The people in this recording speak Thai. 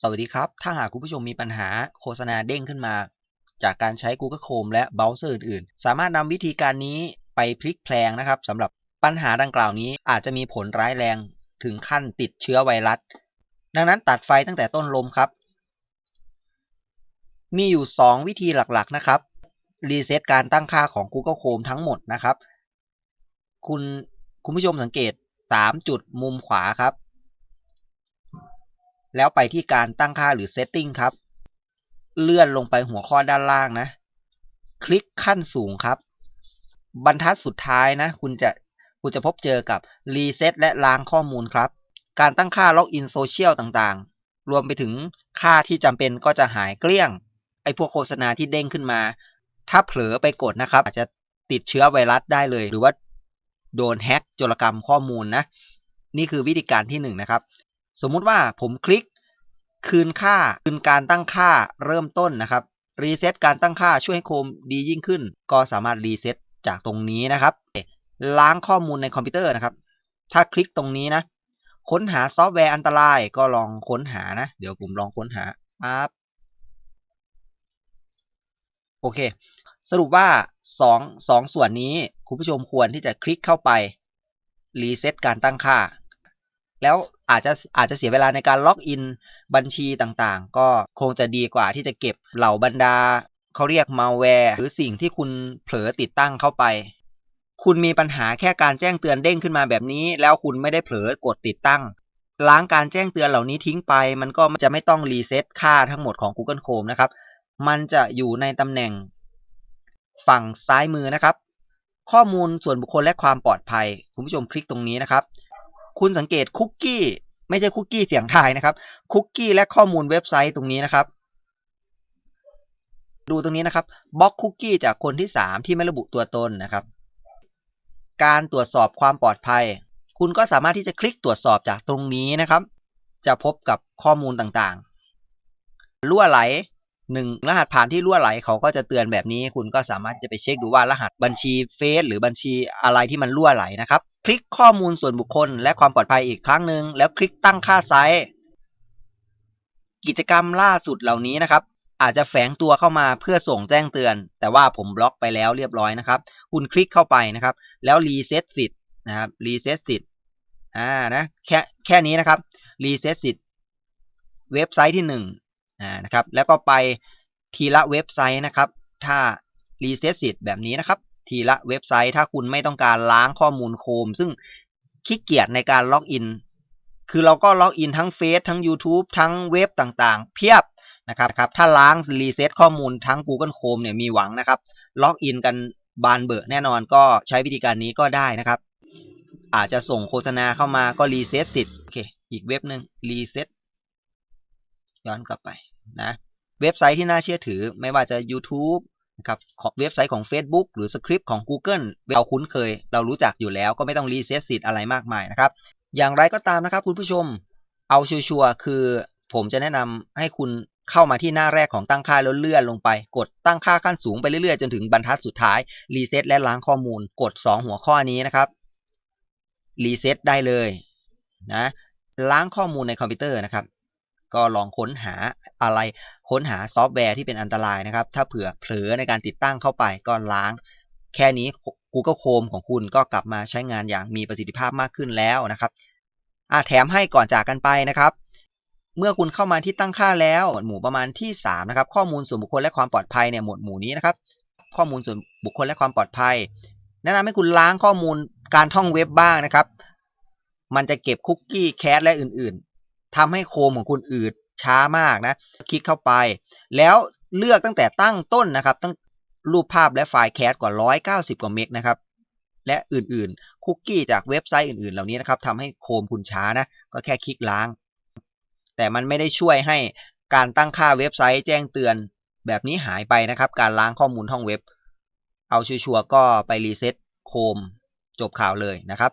สวัสดีครับ ถ้าหากคุณผู้ชมมีปัญหาโฆษณาเด้งขึ้นมา จากการใช้ Google Chrome และเบราว์เซอร์อื่นๆ สามารถนำวิธีการนี้ไปพลิกแพลงนะครับสำหรับปัญหาดังกล่าวนี้อาจจะมีผลร้ายแรงถึงขั้นติดเชื้อไวรัส ดังนั้นตัดไฟตั้งแต่ต้นลมครับ มีอยู่ 2 วิธีหลักๆนะครับ รีเซ็ตการตั้งค่าของ Google Chrome ทั้งหมดนะครับ คุณคุณผู้ชมสังเกต 3 จุดมุมขวาครับ แล้วไปที่การตั้งค่าหรือ Setting ครับ เลื่อนลงไปหัวข้อด้านล่างนะ คลิกขั้นสูงครับ บรรทัดสุดท้ายนะ คุณจะคุณจะพบเจอกับ Reset และล้างข้อมูลครับ การตั้งค่า Login Social ต่างๆ รวมไปถึงค่าที่จำเป็นก็จะหายเกลี้ยง ไอพวกโฆษณาที่เด้งขึ้นมา ถ้าเผลอไปกดนะครับ อาจจะติดเชื้อไวรัสได้เลย หรือว่าโดนแฮ็กโจรกรรมข้อมูลนะ นี่คือวิธีการที่1นนะครับ สมมุติว่าผมคลิกคืนค่าคืนการตั้งค่าเริ่มต้นนะครับรีเซ็ตการตั้งค่าช่วยให้โคมดียิ่งขึ้น ก็สามารถรีเซ็ตจากตรงนี้นะครับล้างข้อมูลในคอมพิวเตอร์นะครับ ถ้าคลิกตรงนี้นะ ค้นหาซอฟต์แวร์อันตรายก็ลองค้นหานะ เดี๋ยวผมลองค้นหาปั๊บโอเค สรุปว่า2 2ส่วนนี้คุณผู้ชมควรที่จะคลิกเข้าไปรีเซ็ตการตั้งค่า แล้วอาจจะอาจจะเสียเวลาในการล็อกอินบัญชีต่างๆ ก็คงจะดีกว่าที่จะเก็บเหล่าบรรดาเขาเรียกมาแวร์หรือสิ่งที่คุณเผลอติดตั้งเข้าไป คุณมีปัญหาแค่การแจ้งเตือนเด้งขึ้นมาแบบนี้ แล้วคุณไม่ได้เผลอกดติดตั้ง ล้างการแจ้งเตือนเหล่านี้ทิ้งไป มันก็จะไม่ต้องรีเซ็ตค่าทั้งหมดของ Google Chrome นะครับ มันจะอยู่ในตำแหน่ง ฝั่งซ้ายมือนะครับ ข้อมูลส่วนบุคคลและความปลอดภัย คุณผู้ชมคลิกตรงนี้นะครับ คุณสังเกตคุกกี้ไม่ใช่คุกกี้เสียงทายนะครับ คุกกี้และข้อมูลเว็บไซต์ตรงนี้นะครับ ดูตรงนี้นะครับบล็อกคุกกี้จากคนที่ 3 ที่ไม่ระบุตัวตนนะครับ การตรวจสอบความปลอดภัย คุณก็สามารถที่จะคลิกตรวจสอบจากตรงนี้นะครับ จะพบกับข้อมูลต่างๆ รั่วไหล หนึ่งรหัสผ่านที่รั่วไหลเขาก็จะเตือนแบบนี้ คุณก็สามารถจะไปเช็คดูว่ารหัสบัญชีเฟซหรือบัญชีอะไรที่มันรั่วไหลนะครับ คลิกข้อมูลส่วนบุคคล และความปลอดภัยอีกครั้งหนึ่งแล้วคลิกตั้งค่าไซส์กิจกรรมล่าสุดเหล่านี้นะครับ อาจจะแฝงตัวเข้ามาเพื่อส่งแจ้งเตือน แต่ว่าผมบล็อกไปแล้วเรียบร้อยนะครับ คุณคลิกเข้าไปนะครับ แล้วรีเซ็ตสิทธิ์นะครับรีเซ็ตสิทธิ์อ่านะแค่แค่นี้นะครับรีเซ็ตสิทธิ์เว็บไซต์ที่1อ่า นะครับแล้วก็ไปทีละเว็บไซต์นะครับ ถ้ารีเซ็ตสิทธิ์แบบนี้นะครับ ทีละเว็บไซต์ถ้าคุณไม่ต้องการล้างข้อมูลโคม ซึ่งขี้เกียจในการล็อกอิน คือเราก็ล็อกอินทั้งเฟซทั้ง YouTube ทั้งเว็บต่างๆ เพียบนะครับครับถ้าล้างรีเซ็ตข้อมูลทั้ง Google Chrome เนี่ยมีหวังนะครับล็อกอินกันบานเบอร์แน่นอนก็ใช้วิธีการนี้ก็ได้นะครับ อาจจะส่งโฆษณาเข้ามาก็รีเซ็ตสิทธิ์โอเคอีกเว็บหนึ่งรีเซ็ตย้อนกลับไป นะเว็บไซต์ที่น่าเชื่อถือ ไม่ว่าจะ YouTube นะครับเว็บไซต์ของ Facebook หรือสคริปต์ของ Google เราคุ้นเคย เรารู้จักอยู่แล้วก็ไม่ต้องรีเซ็ตสิทธิ์อะไรมากมายนะครับ อย่างไรก็ตามนะครับคุณผู้ชมเอาชัวร์คือ ผมจะแนะนำให้คุณเข้ามาที่หน้าแรกของตั้งค่าแล้วเลื่อนลงไป กดตั้งค่าขั้นสูงไปเรื่อยๆ จนถึงบรรทัดสุดท้ายรีเซ็ตและล้างข้อมูล กด 2 หัวข้อนี้นะครับรีเซ็ตได้เลยนะล้างข้อมูลในคอมพิวเตอร์นะครับ ก็ลองค้นหาอะไรค้นหาซอฟต์แวร์ที่เป็นอันตรายนะครับ ถ้าเผื่อเผลอในการติดตั้งเข้าไปก็ล้าง แค่นี้ Google Chrome ของคุณก็กลับมาใช้งานอย่างมีประสิทธิภาพมากขึ้นแล้วนะครับอาแถมให้ก่อนจากกันไปนะครับ เมื่อคุณเข้ามาที่ตั้งค่าแล้วหมู่ประมาณที่3นะครับข้อมูลส่วนบุคคลและความปลอดภัยเนี่ยหมวดหมู่นี้นะครับ ข้อมูลส่วนบุคคลและความปลอดภัย แนะนำให้คุณล้างข้อมูลการท่องเว็บบ้างนะครับ มันจะเก็บคุกกี้แคสและอื่นๆ ทำให้โคมของคุณอืดช้ามากนะ คลิกเข้าไป แล้วเลือกตั้งแต่ตั้งต้นนะครับ ตั้งรูปภาพและไฟล์แคสกว่า 190 กว่าเมกนะครับ และอื่นๆ คุกกี้จากเว็บไซต์อื่นๆ เหล่านี้นะครับทำให้โคมคุณช้านะ ก็แค่คลิกล้าง แต่มันไม่ได้ช่วยให้การตั้งค่าเว็บไซต์แจ้งเตือนแบบนี้หายไปนะครับ การล้างข้อมูลห้องเว็บ เอาชัวร์ๆก็ไปรีเซ็ตโคมจบข่าวเลยนะครับ